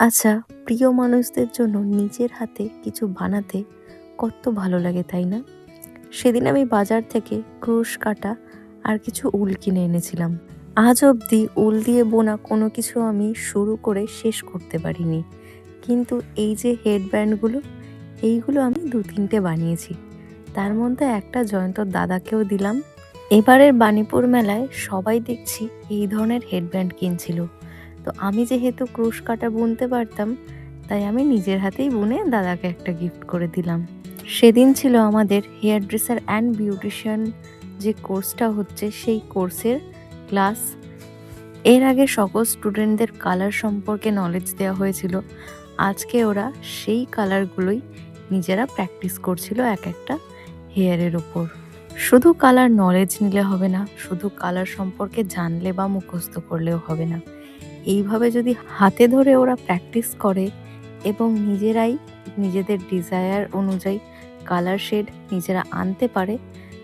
আচ্ছা প্রিয় মানুষদের জন্য নিজের হাতে কিছু বানাতে কত ভালো লাগে, তাই না? সেদিন আমি বাজার থেকে ক্রুশ কাটা আর কিছু উল কিনে এনেছিলাম। আজ অবধি উল দিয়ে বোনা কোনো কিছু আমি শুরু করে শেষ করতে পারিনি। কিন্তু এই যে হেডব্যান্ডগুলো, এইগুলো আমি দু তিনটে বানিয়েছি। তার মধ্যে একটা জয়ন্তর দাদাকেও দিলাম। এবারের বাণীপুর মেলায় সবাই দেখছি এই ধরনের হেডব্যান্ড কিনছিল। তো আমি যেহেতু ক্রুশ কাটা বুনতে পারতাম, তাই আমি নিজের হাতেই বুনে দাদাকে একটা গিফট করে দিলাম। সেদিন ছিল আমাদের হেয়ার ড্রেসার অ্যান্ড বিউটিশিয়ান যে কোর্সটা হচ্ছে, সেই কোর্সের ক্লাস এর আগে সকল স্টুডেন্টদের কালার সম্পর্কে নলেজ দেওয়া হয়েছিল। আজকে ওরা সেই কালারগুলোই নিজেরা প্র্যাকটিস করছিল এক একটা হেয়ারের ওপর শুধু কালার নলেজ নিলে হবে না, শুধু কালার সম্পর্কে জানলে বা মুখস্থ করলেও হবে না। এইভাবে যদি হাতে ধরে ওরা প্র্যাকটিস করে এবং নিজেরাই নিজেদের ডিজায়ার অনুযায়ী কালার শেড নিজেরা আনতে পারে,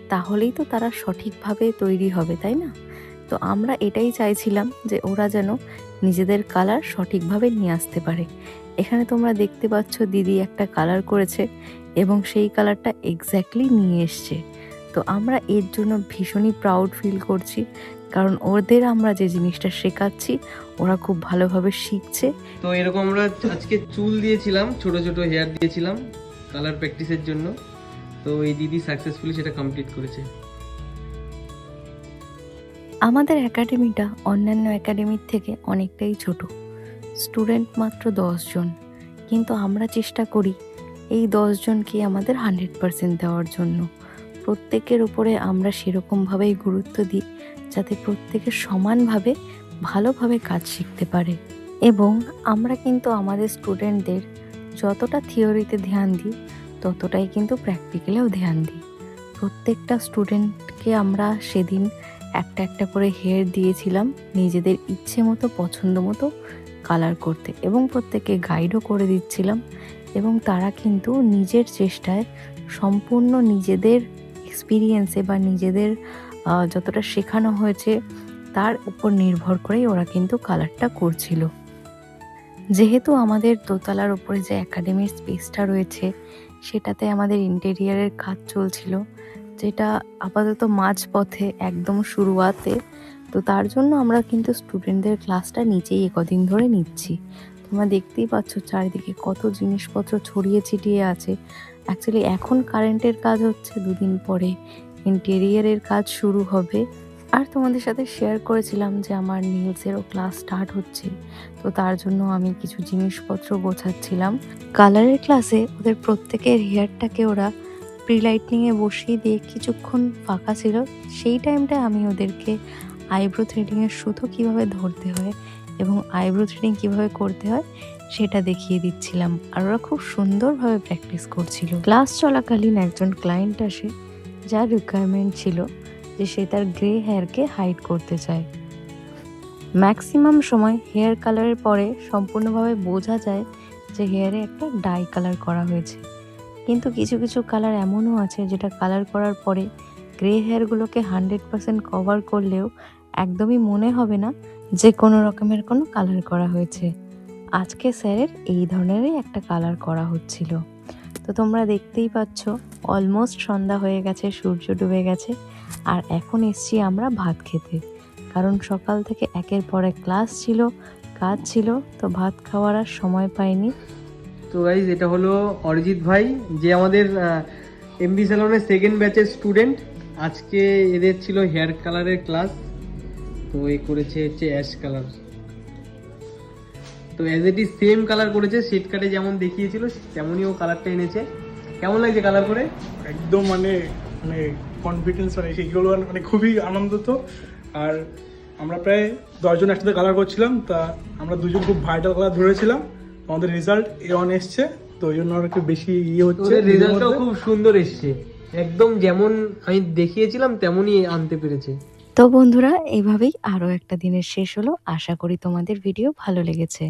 তাহলেই তো তারা সঠিকভাবে তৈরি হবে, তাই না? তো আমরা এটাই চাইছিলাম যে ওরা যেন নিজেদের কালার সঠিকভাবে নিয়ে আসতে পারে। এখানে তোমরা দেখতে পাচ্ছ দিদি একটা কালার করেছে এবং সেই কালারটা এক্স্যাক্টলি নিয়ে এসছে। তো আমরা এর জন্য ভীষণই প্রাউড ফিল করছি কারণ ওদের আমরা যে জিনিসটা শেখাচ্ছি ওরা খুব ভালোভাবে শিখছে। তো এরকম আমরা আজকে চুল দিয়েছিলাম ছোট ছোট হেয়ার দিয়েছিলাম কালার প্র্যাকটিসের জন্য। তো এই দিদি সাকসেসফুলি সেটা কমপ্লিট করেছে। আমাদের একাডেমিটা অন্যান্য একাডেমির থেকে অনেকটাই ছোট। স্টুডেন্ট মাত্র জন। কিন্তু আমরা চেষ্টা করি এই জনকে আমাদের হান্ড্রেড পার্সেন্ট দেওয়ার জন্য। প্রত্যেকের উপরে আমরা সেরকমভাবেই গুরুত্ব দিই। যাতে প্রত্যেকে সমানভাবে, ভালোভাবে কাজ শিখতে পারে। এবং আমরা কিন্তু আমাদের স্টুডেন্টদের যতটা থিওরিতে ধ্যান দিই, ততটাই কিন্তু প্র্যাকটিক্যালেও ধ্যান দিই। প্রত্যেকটা স্টুডেন্টকে আমরা সেদিন একটা একটা করে হেয়ার দিয়েছিলাম নিজেদের ইচ্ছে মতো, পছন্দ মতো কালার করতে এবং প্রত্যেককে গাইডও করে দিচ্ছিলাম এবং তারা কিন্তু নিজের চেষ্টায় সম্পূর্ণ নিজেদের এক্সপিরিয়েন্সে বা নিজেদের যতটা শেখানো হয়েছে, তার উপর নির্ভর করেই ওরা কিন্তু কালারটা করছিল। যেহেতু আমাদের দোতলার উপরে যে একাডেমির স্পেসটা রয়েছে, সেটাতে আমাদের ইন্টেরিয়ারের কাজ চলছিল, যেটা আপাতত মাঝপথে একদম শুরুয়াতে, তো তার জন্য আমরা কিন্তু স্টুডেন্টদের ক্লাসটা নিচেই একদিন ধরে নিচ্ছি। তোমরা দেখতেই পাচ্ছ চারিদিকে কত জিনিসপত্র ছড়িয়ে ছিটিয়ে আছে। অ্যাকচুয়ালি এখন কারেন্টের কাজ হচ্ছে দুদিন পরে। ইন্টেরিয়ারের কাজ শুরু হবে। আর তোমাদের সাথে শেয়ার করেছিলাম যে আমার নিউজেরও ক্লাস স্টার্ট হচ্ছে। তো তার জন্য আমি কিছু জিনিসপত্র গোছাচ্ছিলাম। কালারের ক্লাসে ওদের প্রত্যেকের হেয়ারটাকে ওরা প্রি লাইটনিংয়ে বসিয়ে দিয়ে কিছুক্ষণ ফাঁকা ছিল। সেই টাইমটায় আমি ওদেরকে আইব্রো থ্রেডিংয়ের সুতো কীভাবে ধরতে হয় এবং আইব্রো থ্রেডিং কীভাবে করতে হয় সেটা দেখিয়ে দিচ্ছিলাম। আর ওরা খুব সুন্দরভাবে প্র্যাকটিস করছিল। ক্লাস চলাকালীন একজন ক্লায়েন্ট আসে যার রিকোয়ারমেন্ট ছিল যে সে তার গ্রে হেয়ারকে হাইড করতে চায়। ম্যাক্সিমাম সময় হেয়ার কালারের পরে সম্পূর্ণভাবে বোঝা যায় যে হেয়ারে একটা ডাই কালার করা হয়েছে। কিন্তু কিছু কিছু কালার এমনও আছে যেটা কালার করার পরে গ্রে হেয়ারগুলোকে হান্ড্রেড পার্সেন্ট কভার করলেও একদমই মনে হবে না যে কোনো রকমের কোনো কালার করা হয়েছে। আজকে স্যারের এই ধরনেরই একটা কালার করা হচ্ছিল। তো তোমরা দেখতেই পাচ্ছ অলমোস্ট সন্ধ্যা হয়ে গেছে, সূর্য ডুবে গেছে, আর এখন এসছি আমরা ভাত খেতে। কারণ সকাল থেকে একের পর এক ক্লাস ছিল, কাজ ছিল, তো ভাত খাওয়ার আর সময় পাইনি। তো গাইজ এটা হলো অরিজিৎ ভাই, যে আমাদের এমবি স্যালনের সেকেন্ড ব্যাচের স্টুডেন্ট আজকে এদের ছিল হেয়ার কালারের ক্লাস তো এ করেছে হচ্ছে অ্যাশ কালার তো as it is same colour করেছে শেড কাটে যেমন দেখিয়েছিল তেমনই ও কালারটা এনেছে। কেমন লাগছে কালার করে? একদম মানে মানে কনফিডেন্স মানে সেইগুলো মানে খুবই আনন্দ তো। আর আমরা প্রায় দশজন একসাথে কালার করছিলাম তা আমরা দুজন খুব ভাইটাল কালার ধরেছিলাম। আমাদের রেজাল্ট এ ওয়ান এসছে তো ওই জন্য আর একটু বেশি ইয়ে হচ্ছে রেজাল্টটাও খুব সুন্দর এসছে। একদম যেমন আমি দেখিয়েছিলাম তেমনই আনতে পেরেছে। তো বন্ধুরা এভাবেই আরও একটা দিনের শেষ হলো। আশা করি তোমাদের ভিডিও ভালো লেগেছে।